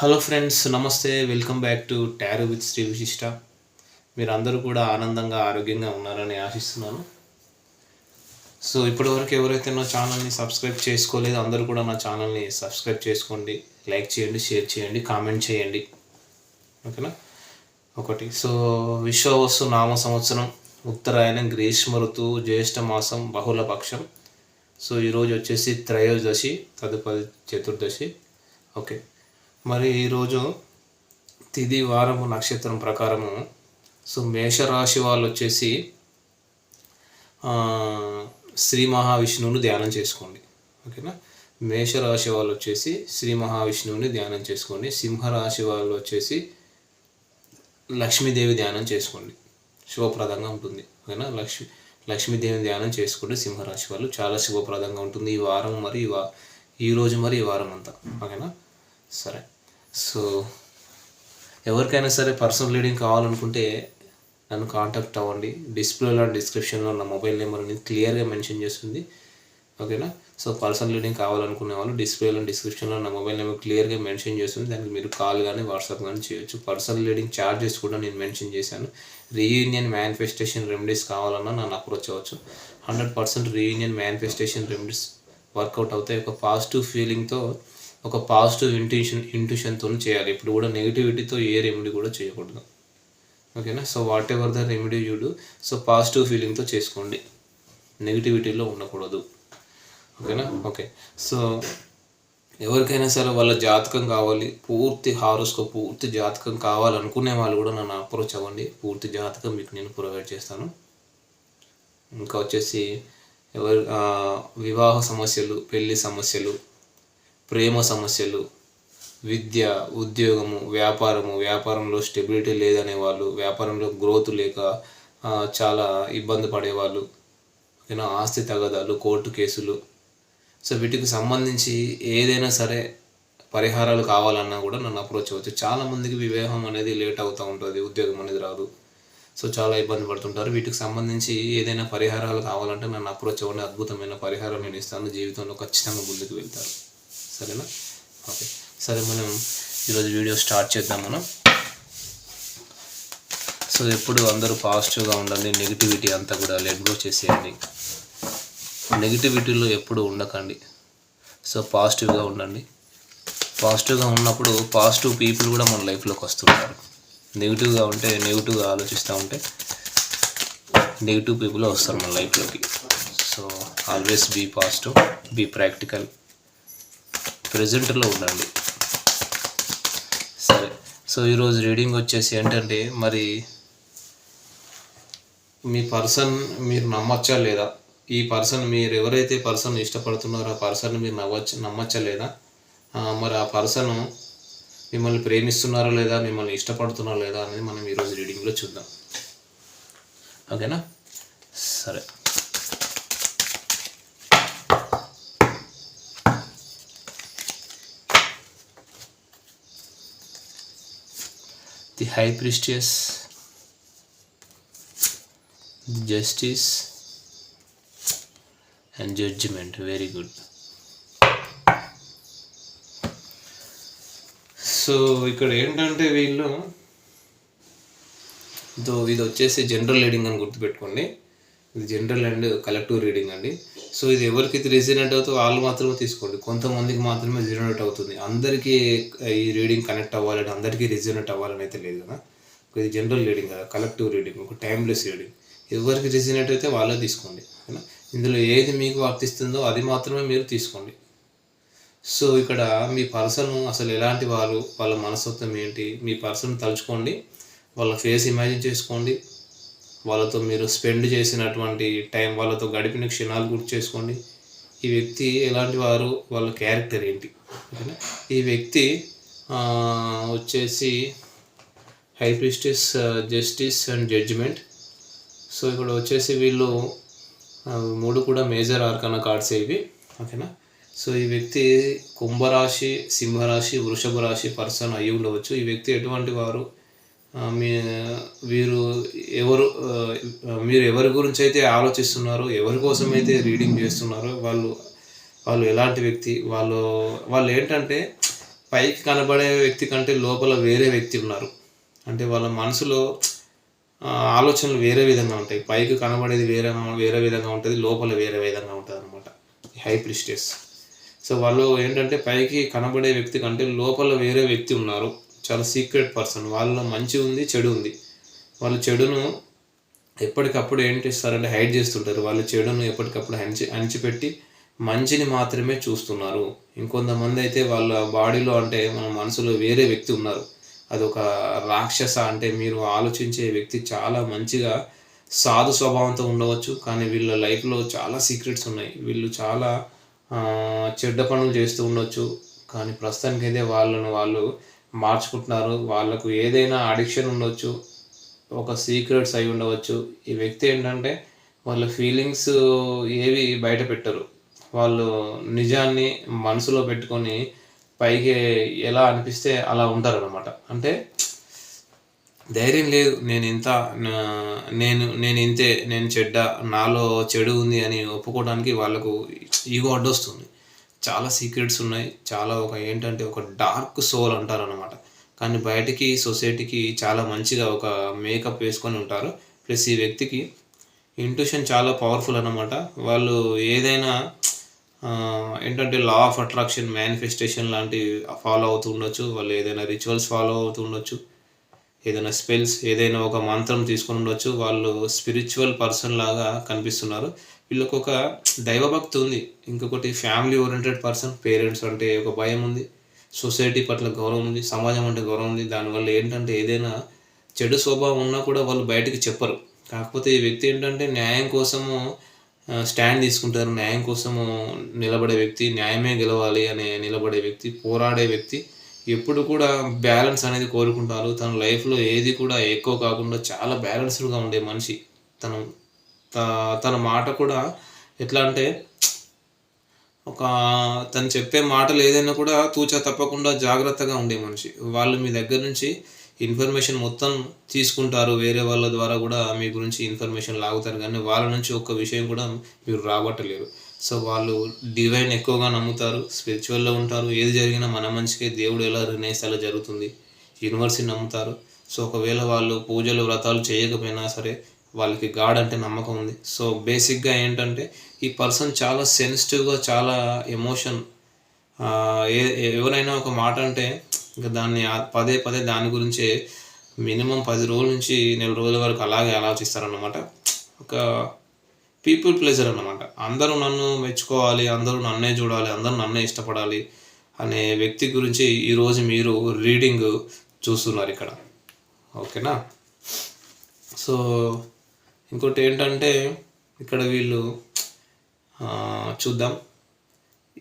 Hello friends namaste. Welcome back to tarot with Shri Vishishta మీరందరూ కూడా ఆనందంగా ఆరోగ్యంగా ఉన్నారని ఆశిస్తున్నాను. సో ఇప్పటివరకు ఎవరైతే నా ఛానల్ని సబ్స్క్రైబ్ చేసుకోలేదో అందరూ కూడా నా ఛానల్ని సబ్స్క్రైబ్ చేసుకోండి. లైక్ చేయండి షేర్ చేయండి కామెంట్ చేయండి. ఓకేనా ఒకటి. సో విశ్వవస్తు నామ సంవత్సరం ఉత్తరాయణం గ్రీష్మ ఋతువు జ్యేష్ఠ మాసం బహుళ పక్షం. సో ఈరోజు వచ్చేసి త్రయోదశి తదుపరి చతుర్దశి. ఓకే మరి ఈరోజు తిది వారము నక్షత్రం ప్రకారము. సో మేషరాశి వాళ్ళు వచ్చేసి శ్రీ మహావిష్ణువుని ధ్యానం చేసుకోండి. ఓకేనా? మేషరాశి వాళ్ళు వచ్చేసి శ్రీ మహావిష్ణువుని ధ్యానం చేసుకోండి. సింహరాశి వాళ్ళు వచ్చేసి లక్ష్మీదేవి ధ్యానం చేసుకోండి. శుభప్రదంగా ఉంటుంది. ఓకేనా? లక్ష్మి లక్ష్మీదేవి ధ్యానం చేసుకోండి. సింహరాశి వాళ్ళు చాలా శుభప్రదంగా ఉంటుంది. ఈ వారం మరి ఈ వా ఈ రోజు మరి ఈ వారం అంతా ఓకేనా? సరే. సో ఎవరికైనా సరే పర్సనల్ రీడింగ్ కావాలనుకుంటే నన్ను కాంటాక్ట్ అవ్వండి. డిస్ప్లేలో డిస్క్రిప్షన్లో నా మొబైల్ నెంబర్ అనేది క్లియర్గా మెన్షన్ చేస్తుంది. ఓకేనా? సో పర్సనల్ రీడింగ్ కావాలనుకునే వాళ్ళు డిస్ప్లేలో డిస్క్రిప్షన్లో నా మొబైల్ నెంబర్ క్లియర్గా మెన్షన్ చేస్తుంది. దానికి మీరు కాల్ కానీ వాట్సాప్ కానీ చేయొచ్చు. పర్సనల్ రీడింగ్ ఛార్జెస్ కూడా నేను మెన్షన్ చేశాను. రీయూనియన్ మేనిఫెస్టేషన్ రెమెడీస్ కావాలన్నా నన్ను అప్రోచ్ అవ్వచ్చు. Hundred percent reunion manifestation remedies work out అవుతాయి. ఒక పాజిటివ్ ఫీలింగ్తో ఒక పాజిటివ్ ఇంట్యూషన్ ఇంట్యూషన్తో చేయాలి. ఇప్పుడు కూడా నెగిటివిటీతో ఏ రెమెడీ కూడా చేయకూడదు. ఓకేనా so whatever the remedy you do so positive ఫీలింగ్తో చేసుకోండి. నెగిటివిటీలో ఉండకూడదు. ఓకేనా ఓకే సో ఎవరికైనా సరే వాళ్ళ జాతకం కావాలి. పూర్తి హారోస్కోప్ పూర్తి జాతకం కావాలనుకునే వాళ్ళు కూడా నన్ను అప్రోచ్ అవ్వండి. పూర్తి జాతకం మీకు నేను ప్రొవైడ్ చేస్తాను. ఇంకా వచ్చేసి ఎవరు వివాహ సమస్యలు పెళ్ళి సమస్యలు ప్రేమ సమస్యలు విద్య ఉద్యోగము వ్యాపారము వ్యాపారంలో స్టెబిలిటీ లేదనే వాళ్ళు వ్యాపారంలో గ్రోత్ లేక చాలా ఇబ్బంది పడేవాళ్ళు ఓకేనా? ఆస్తి తగదాలు కోర్టు కేసులు. సో వీటికి సంబంధించి ఏదైనా సరే పరిహారాలు కావాలన్నా కూడా నన్ను అప్రోచ్ అవ్వచ్చు. చాలామందికి వివాహం అనేది లేట్ అవుతూ ఉంటుంది ఉద్యోగం అనేది రాదు. సో చాలా ఇబ్బంది పడుతుంటారు. వీటికి సంబంధించి ఏదైనా పరిహారాలు కావాలంటే నన్ను అప్రోచ్ అవ్వండి. అద్భుతమైన పరిహారం నేను ఇస్తాను. జీవితంలో ఖచ్చితంగా ముందుకు వెళ్తారు సరేనా? ఓకే. సరే మనం ఈరోజు వీడియో స్టార్ట్ చేద్దాం మనం. సో ఎప్పుడు అందరూ పాజిటివ్గా ఉండండి నెగిటివిటీ అంతా కూడా లెట్ గో చేసేయండి. నెగిటివిటీలో ఎప్పుడు ఉండకండి. సో పాజిటివ్గా ఉండండి. పాజిటివ్గా ఉన్నప్పుడు పాజిటివ్ పీపుల్ కూడా మన లైఫ్లోకి వస్తుంటారు. నెగిటివ్గా ఉంటే నెగిటివ్గా ఆలోచిస్తూ ఉంటే నెగిటివ్ పీపుల్ వస్తారు మన లైఫ్లోకి. So always be positive be practical. ప్రజెంట్లో ఉండండి. సరే. సో ఈరోజు రీడింగ్ వచ్చేసి ఏంటంటే మరి మీ పర్సన్ మీరు నమ్మచ్చా లేదా? ఈ పర్సన్ మీరు ఎవరైతే పర్సన్ ఇష్టపడుతున్నారో ఆ పర్సన్ మీరు నవ్వచ్చు నమ్మచ్చా లేదా? మరి ఆ పర్సన్ మిమ్మల్ని ప్రేమిస్తున్నారా లేదా? మిమ్మల్ని ఇష్టపడుతున్నారా లేదా అనేది మనం ఈరోజు రీడింగ్లో చూద్దాం. ఓకేనా? సరే. High priestess justice and judgment very good. So ఇక్కడ ఏంటంటే వీళ్ళు ఇది వచ్చేసి జనరల్ రీడింగ్ అని గుర్తుపెట్టుకోండి. ఇది జనరల్ అండ్ కలెక్టివ్ రీడింగ్ అండి. సో ఇది ఎవరికి రెసిడెంట్ అవుతుందో వాళ్ళు మాత్రమే తీసుకోండి. కొంతమందికి మాత్రమే రెసిడెంట్ అవుతుంది. అందరికీ ఈ రీడింగ్ కనెక్ట్ అవ్వాలని అందరికీ రెసిడెంట్ అవ్వాలని అయితే లేదు కదా. ఇది జనరల్ రీడింగ్ కదా కలెక్టివ్ రీడింగ్ ఒక టైమ్లెస్ రీడింగ్ ఎవరికి రెసిడెంట్ అయితే వాళ్ళే తీసుకోండి ఓకేనా? ఇందులో ఏది మీకు వర్తిస్తుందో అది మాత్రమే మీరు తీసుకోండి. సో ఇక్కడ మీ పర్సన్ అసలు ఎలాంటి వాళ్ళు వాళ్ళ మనస్తత్వం ఏంటి మీ పర్సన్ తలుచుకోండి వాళ్ళ ఫేస్ ఇమాజిన్ చేసుకోండి వాళ్ళతో మీరు స్పెండ్ చేసినటువంటి టైం వాళ్ళతో గడిపిన క్షణాలు గుర్తు చేసుకోండి ఈ వ్యక్తి ఎలాంటి వారు వాళ్ళ క్యారెక్టర్ ఏంటి? ఓకేనా? ఈ వ్యక్తి వచ్చేసి high priestess justice and judgment. So ఇక్కడ వచ్చేసి వీళ్ళు మూడు కూడా మేజర్ ఆర్కన కార్డ్స్ ఇవి. ఓకేనా? సో ఈ వ్యక్తి కుంభరాశి సింహరాశి వృషభ రాశి పర్సన్ అయి ఉండవచ్చు. ఈ వ్యక్తి ఎటువంటి వారు మీ వీరు ఎవరు మీరు ఎవరి గురించి అయితే ఆలోచిస్తున్నారో ఎవరి కోసం అయితే రీడింగ్ చేస్తున్నారో వాళ్ళు వాళ్ళు ఎలాంటి వ్యక్తి వాళ్ళు వాళ్ళు ఏంటంటే పైకి కనబడే వ్యక్తి కంటే లోపల వేరే వ్యక్తి ఉన్నారు. అంటే వాళ్ళ మనసులో ఆలోచనలు వేరే విధంగా ఉంటాయి. పైకి కనబడేది వేరే వేరే విధంగా ఉంటుంది లోపల వేరే విధంగా ఉంటుంది అనమాట హై ప్రిస్టేస్ సో వాళ్ళు ఏంటంటే పైకి కనబడే వ్యక్తి కంటే లోపల వేరే వ్యక్తి ఉన్నారు. చాలా సీక్రెట్ పర్సన్ వాళ్ళలో మంచి ఉంది చెడు ఉంది. వాళ్ళు చెడును ఎప్పటికప్పుడు ఏం చేస్తారంటే హైడ్ చేస్తుంటారు. వాళ్ళు చెడును ఎప్పటికప్పుడు హంచి అణిచిపెట్టి మంచిని మాత్రమే చూస్తున్నారు. ఇంకొంతమంది అయితే వాళ్ళ బాడీలో అంటే మన మనసులో వేరే వ్యక్తి ఉన్నారు. అదొక రాక్షస అంటే మీరు ఆలోచించే వ్యక్తి చాలా మంచిగా సాధు స్వభావంతో ఉండవచ్చు. కానీ వీళ్ళ లైఫ్లో చాలా సీక్రెట్స్ ఉన్నాయి. వీళ్ళు చాలా చెడ్డ పనులు చేస్తూ ఉండొచ్చు. కానీ ప్రస్తుతానికైతే వాళ్ళను వాళ్ళు మార్చుకుంటున్నారు. వాళ్ళకు ఏదైనా అడిక్షన్ ఉండొచ్చు ఒక సీక్రెట్స్ అయి ఉండవచ్చు. ఈ వ్యక్తి ఏంటంటే వాళ్ళ ఫీలింగ్స్ ఏవి బయట పెట్టరు. వాళ్ళు నిజాన్ని మనసులో పెట్టుకొని పైకి ఎలా అనిపిస్తే అలా ఉంటారు అనమాట అంటే ధైర్యం లేదు. నేను ఇంత నా- నేను నేను ఇంతే నేను చెడ్డ నాలో చెడు ఉంది అని ఒప్పుకోవడానికి వాళ్ళకు ఈగో అడ్డొస్తుంది. చాలా సీక్రెట్స్ ఉన్నాయి. చాలా ఒక ఏంటంటే ఒక డార్క్ సోల్ అంటారు అనమాట కానీ బయటికి సొసైటీకి చాలా మంచిగా ఒక మేకప్ వేసుకొని ఉంటారు. ప్లస్ ఈ వ్యక్తికి ఇంట్యూషన్ చాలా పవర్ఫుల్ అనమాట వాళ్ళు ఏదైనా ఏంటంటే లా ఆఫ్ అట్రాక్షన్ మేనిఫెస్టేషన్ లాంటివి ఫాలో అవుతూ ఉండొచ్చు. వాళ్ళు ఏదైనా రిచువల్స్ ఫాలో అవుతూ ఉండొచ్చు. ఏదైనా స్పెల్స్ ఏదైనా ఒక మంత్రం తీసుకొని ఉండొచ్చు. వాళ్ళు స్పిరిచువల్ పర్సన్ లాగా కనిపిస్తున్నారు. వీళ్ళకి ఒక దైవభక్తి ఉంది. ఇంకొకటి ఫ్యామిలీ ఓరియంటెడ్ పర్సన్ పేరెంట్స్ అంటే ఒక భయం ఉంది. సొసైటీ పట్ల గౌరవం ఉంది. సమాజం అంటే గౌరవం ఉంది. దానివల్ల ఏంటంటే ఏదైనా చెడు స్వభావం ఉన్నా కూడా వాళ్ళు బయటికి చెప్పరు. కాకపోతే ఈ వ్యక్తి ఏంటంటే న్యాయం కోసము స్టాండ్ తీసుకుంటారు. న్యాయం కోసము నిలబడే వ్యక్తి న్యాయమే గెలవాలి అనే నిలబడే వ్యక్తి పోరాడే వ్యక్తి. ఎప్పుడు కూడా బ్యాలెన్స్ అనేది కోరుకుంటారు. తన లైఫ్లో ఏది కూడా ఎక్కువ కాకుండా చాలా బ్యాలెన్స్డ్గా ఉండే మనిషి. తను త- తన మాట కూడా ఎట్లా అంటే ఒక తను చెప్పే మాటలు ఏదైనా కూడా తూచా తప్పకుండా జాగ్రత్తగా ఉండే మనిషి. వాళ్ళు మీ దగ్గర నుంచి ఇన్ఫర్మేషన్ మొత్తం తీసుకుంటారు. వేరే వాళ్ళ ద్వారా కూడా మీ గురించి ఇన్ఫర్మేషన్ లాగుతారు. కానీ వాళ్ళ నుంచి ఒక్క విషయం కూడా మీరు రాబట్టలేరు. సో వాళ్ళు డివైన్ ఎక్కువగా నమ్ముతారు స్పిరిచువల్లో ఉంటారు. ఏది జరిగినా మన మంచికే దేవుడు ఎలా నిర్ణయిస్తే అలా జరుగుతుంది యూనివర్స్ని నమ్ముతారు. సో ఒకవేళ వాళ్ళు పూజలు వ్రతాలు చేయకపోయినా సరే వాళ్ళకి గాడ్ అంటే నమ్మకం ఉంది. సో బేసిక్గా ఏంటంటే ఈ పర్సన్ చాలా సెన్సిటివ్గా చాలా ఎమోషన్ ఏ ఎవరైనా ఒక మాట అంటే ఇంకా దాన్ని పదే పదే దాని గురించే మినిమం పది రోజుల నుంచి నెల రోజుల వరకు అలాగే ఆలోచిస్తారన్నమాట. ఒక పీపుల్ ప్లేజర్ అన్నమాట. అందరూ నన్ను మెచ్చుకోవాలి అందరూ నన్నే చూడాలి అందరూ నన్నే ఇష్టపడాలి అనే వ్యక్తి గురించి ఈరోజు మీరు రీడింగ్ చూస్తున్నారు ఇక్కడ. ఓకేనా? సో ఇంకోటి ఏంటంటే ఇక్కడ వీళ్ళు చూద్దాం.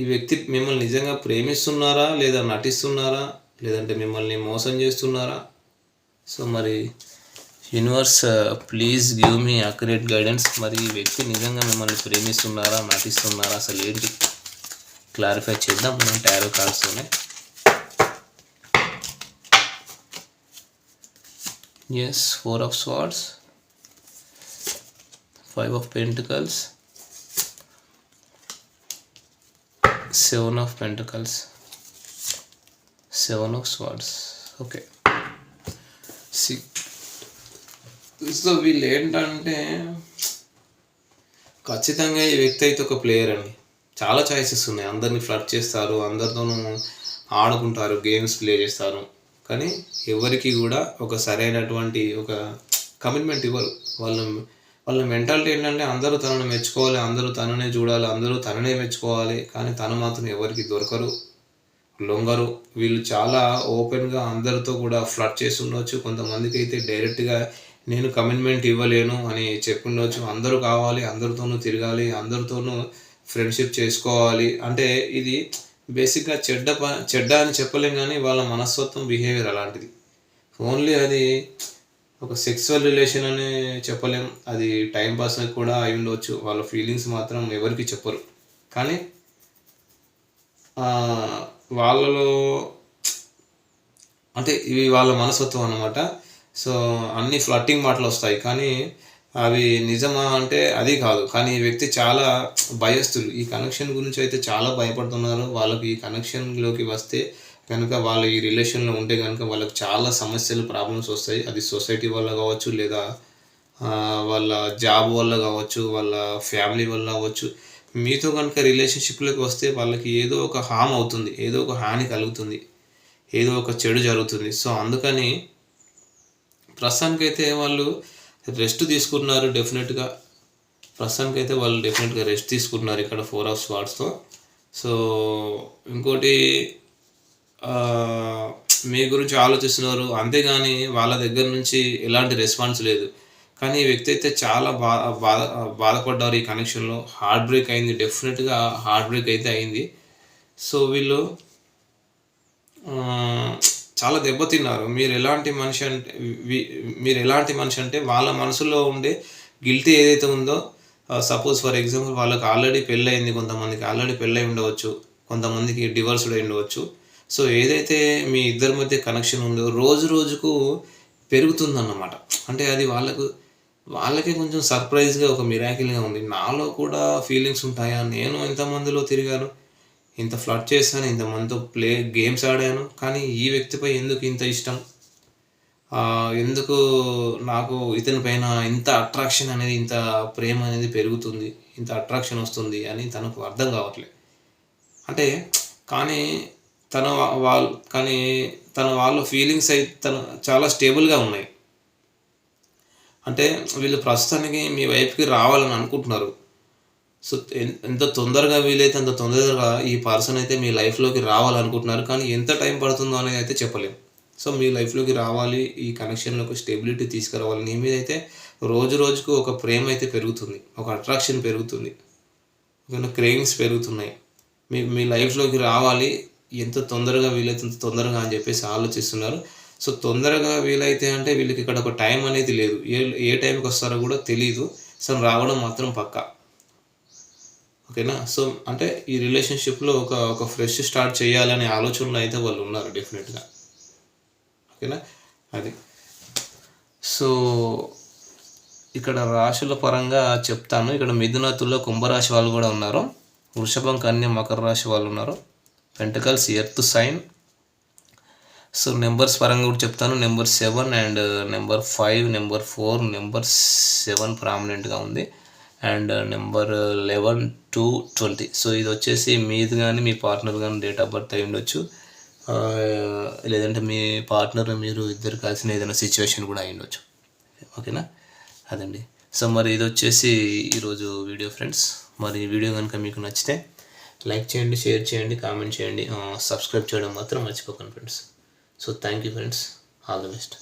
ఈ వ్యక్తి మిమ్మల్ని నిజంగా ప్రేమిస్తున్నారా లేదా నటిస్తున్నారా లేదంటే మిమ్మల్ని మోసం చేస్తున్నారా? సో మరి universe please give me accurate guidance మరి ఈ వ్యక్తి నిజంగా మిమ్మల్ని ప్రేమిస్తున్నారా నటిస్తున్నారా అసలు ఏంటి? క్లారిఫై చేద్దాం. మనం tarot కార్డ్స్తోనే yes four of swords five of pentacles seven of pentacles seven of swords okay six so వీళ్ళు ఏంటంటే ఖచ్చితంగా ఈ వ్యక్తి అయితే ఒక ప్లేయర్ అండి. చాలా చాయిసెస్ ఉన్నాయి. అందరినీ ఫ్లడ్ చేస్తారు అందరితోనూ ఆడుకుంటారు గేమ్స్ ప్లే చేస్తారు. కానీ ఎవరికి కూడా ఒక సరైనటువంటి ఒక కమిట్మెంట్ ఇవ్వరు. వాళ్ళ వాళ్ళ మెంటాలిటీ ఏంటంటే అందరూ తనను మెచ్చుకోవాలి అందరూ తననే చూడాలి అందరూ తననే మెచ్చుకోవాలి. కానీ తను మాత్రం ఎవరికి దొరకరు లొంగరు. వీళ్ళు చాలా ఓపెన్గా అందరితో కూడా ఫ్లడ్ చేసి ఉండొచ్చు. కొంతమందికి అయితే డైరెక్ట్గా నేను కమిట్మెంట్ ఇవ్వలేను అని చెప్పుండొచ్చు. అందరూ కావాలి అందరితోనూ తిరగాలి అందరితోనూ ఫ్రెండ్షిప్ చేసుకోవాలి. అంటే ఇది బేసిక్గా చెడ్డ ప చెడ్డ అని చెప్పలేం కానీ వాళ్ళ మనస్తత్వం బిహేవియర్ అలాంటిది. ఓన్లీ అది ఒక సెక్సువల్ రిలేషన్ అని చెప్పలేం. అది టైం పాస్ కూడా అయి ఉండవచ్చు వాళ్ళ ఫీలింగ్స్ మాత్రం ఎవరికి చెప్పరు. కానీ వాళ్ళలో అంటే ఇవి వాళ్ళ మనస్తత్వం అనమాట సో అన్ని ఫ్లట్టింగ్ మాటలు వస్తాయి. కానీ అవి నిజమా అంటే అది కాదు. కానీ ఈ వ్యక్తి చాలా భయస్తులు ఈ కనెక్షన్ గురించి అయితే చాలా భయపడుతున్నారు. వాళ్ళకి ఈ కనెక్షన్లోకి వస్తే కనుక వాళ్ళు ఈ రిలేషన్లో ఉంటే కనుక వాళ్ళకి చాలా సమస్యలు ప్రాబ్లమ్స్ వస్తాయి. అది సొసైటీ వల్ల కావచ్చు లేదా వాళ్ళ జాబ్ వల్ల కావచ్చు వాళ్ళ ఫ్యామిలీ వల్ల కావచ్చు. మీతో కనుక రిలేషన్షిప్లోకి వస్తే వాళ్ళకి ఏదో ఒక హామ్ అవుతుంది. ఏదో ఒక హాని కలుగుతుంది. ఏదో ఒక చెడు జరుగుతుంది. సో అందుకని ప్రస్తుతానికి అయితే వాళ్ళు రెస్ట్ తీసుకుంటున్నారు డెఫినెట్గా ప్రస్తుతానికైతే వాళ్ళు డెఫినెట్గా రెస్ట్ తీసుకుంటున్నారు ఇక్కడ ఫోర్ ఆఫ్ స్వాట్స్తో సో ఇంకోటి మీ గురించి ఆలోచిస్తున్నారు. అంతేగాని వాళ్ళ దగ్గర నుంచి ఎలాంటి రెస్పాన్స్ లేదు. కానీ ఈ వ్యక్తి అయితే చాలా బా బాధ బాధపడ్డారు ఈ కనెక్షన్లో హార్ట్ బ్రేక్ అయింది. డెఫినెట్గా హార్ట్ బ్రేక్ అయితే అయింది. సో వీళ్ళు చాలా దెబ్బతిన్నారు. మీరు ఎలాంటి మనిషి అంటే మీరు ఎలాంటి మనిషి అంటే వాళ్ళ మనసులో ఉండే గిల్టీ ఏదైతే ఉందో సపోజ్ ఫర్ ఎగ్జాంపుల్ వాళ్ళకి ఆల్రెడీ పెళ్ళయింది కొంతమందికి ఆల్రెడీ పెళ్ళై ఉండవచ్చు కొంతమందికి డివోర్స్డ్ అయి ఉండవచ్చు. సో ఏదైతే మీ ఇద్దరి మధ్య కనెక్షన్ ఉందో రోజు రోజుకు పెరుగుతుందన్నమాట. అంటే అది వాళ్ళకు వాళ్ళకి కొంచెం సర్ప్రైజ్గా ఒక మిరాకిల్గా ఉంది. నాలో కూడా ఫీలింగ్స్ ఉంటాయా? నేను ఎంతమందిలో తిరిగాను ఇంత ఫ్లడ్ చేశాను ఇంతమందితో ప్లే గేమ్స్ ఆడాను కానీ ఈ వ్యక్తిపై ఎందుకు ఇంత ఇష్టం? ఎందుకు నాకు ఇతని పైన ఇంత అట్రాక్షన్ అనేది ఇంత ప్రేమ అనేది పెరుగుతుంది ఇంత అట్రాక్షన్ వస్తుంది అని తనకు అర్థం కావట్లేదు అంటే కానీ తన వాళ్ళు కానీ తన వాళ్ళ ఫీలింగ్స్ అయితే తన చాలా స్టేబుల్గా ఉన్నాయి. అంటే వీళ్ళు ప్రస్తుతానికి మీ వైపుకి రావాలని అనుకుంటున్నారు. సో ఎంత తొందరగా వీలైతే అంత తొందరగా ఈ పర్సన్ అయితే మీ లైఫ్లోకి రావాలనుకుంటున్నారు కానీ ఎంత టైం పడుతుందో అనేది అయితే చెప్పలేము సో మీ లైఫ్లోకి రావాలి ఈ కనెక్షన్లోకి స్టెబిలిటీ తీసుకురావాలి నీ మీద అయితే రోజు రోజుకు ఒక ప్రేమ అయితే పెరుగుతుంది ఒక అట్రాక్షన్ పెరుగుతుంది ఒక క్రేవింగ్స్ పెరుగుతున్నాయి. మీ మీ లైఫ్లోకి రావాలి ఎంత తొందరగా వీలైతే అంత తొందరగా అని చెప్పేసి ఆలోచిస్తున్నారు. సో తొందరగా వీలైతే అంటే వీళ్ళకి ఇక్కడ ఒక టైం అనేది లేదు. ఏ ఏ టైంకి వస్తారో కూడా తెలియదు సో రావడం మాత్రం పక్కా. ఓకేనా? సో అంటే ఈ రిలేషన్షిప్లో ఒక ఒక ఫ్రెష్ స్టార్ట్ చేయాలనే ఆలోచనలో అయితే వాళ్ళు ఉన్నారు డెఫినెట్గా. ఓకేనా? అది. సో ఇక్కడ రాశుల పరంగా చెప్తాను. ఇక్కడ మిథునతుల్లో కుంభరాశి వాళ్ళు కూడా ఉన్నారు. వృషభం కన్య మకర రాశి వాళ్ళు ఉన్నారు. Pentacles earth sign. So numbers పరంగా కూడా చెప్తాను. Number seven and number five number four number seven ప్రామినెంట్గా ఉంది. And number eleven to twenty. So ఇది వచ్చేసి మీది కానీ మీ పార్ట్నర్ కానీ డేట్ ఆఫ్ బర్త్ అయి ఉండొచ్చు. లేదంటే మీ పార్ట్నర్ మీరు ఇద్దరు కలిసిన ఏదైనా సిచ్యువేషన్ కూడా అయి ఉండొచ్చు. ఓకేనా? అదండి. సో మరి ఇది వచ్చేసి ఈరోజు వీడియో ఫ్రెండ్స్. మరి ఈ వీడియో కనుక మీకు నచ్చితే లైక్ చేయండి షేర్ చేయండి కామెంట్ చేయండి. సబ్స్క్రైబ్ చేయడం మాత్రం మర్చిపోకండి friends. So thank you friends. All the best.